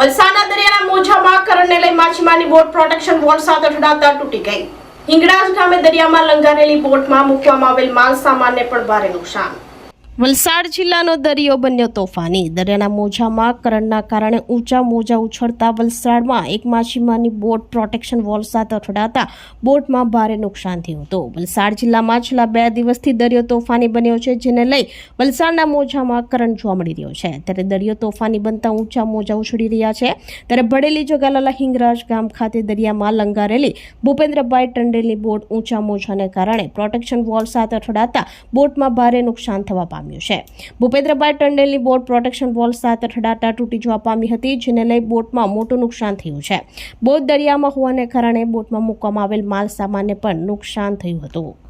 વલસાડના દરિયાના મોજામાં કરણને લઈ માછીમારની બોટ પ્રોટેક્શન વોલ સાથે અથડાતા તૂટી ગઈ. હિંગળાજ ગામે દરિયામાં લંગારેલી બોટમાં મૂકવામાં આવેલ માલ સામાનને પણ ભારે નુકસાન. વલસાડ જિલ્લાનો દરિયો બન્યો તોફાની. દરિયાના મોજામાં કરણના કારણે ઊંચા મોજા ઉછળતા વલસાડમાં એક માછીમારની બોટ પ્રોટેક્શન વોલ સાથે અથડાતા બોટમાં ભારે નુકસાન થયું હતું. વલસાડ જિલ્લામાં છેલ્લા બે દિવસથી દરિયો તોફાની બન્યો છે, જેને લઈ વલસાડના મોજામાં કરંટ જોવા મળી રહ્યો છે. ત્યારે દરિયો તોફાની બનતા ઊંચા મોજા ઉછળી રહ્યા છે. ત્યારે ભડેલી જોગાલાલા હિંગરાજ ગામ ખાતે દરિયામાં લંગારેલી ભૂપેન્દ્રભાઈ ટંડેલની બોટ ઊંચા મોજાને કારણે પ્રોટેક્શન વોલ સાથે અથડાતા બોટમાં ભારે નુકસાન થવા પામ્યું છે. ભૂપેન્દ્રભાઈ ટંડેલની બોટ પ્રોટેક્શન વોલ સાથે ઠડાટા તૂટી જવા પામી હતી, જેને લઈ બોટમાં મોટું નુકસાન થયું છે. બોટ દરિયામાં હોવાને કારણે બોટમાં મૂકવામાં આવેલ માલ સામાનને પણ નુકસાન થયું હતું.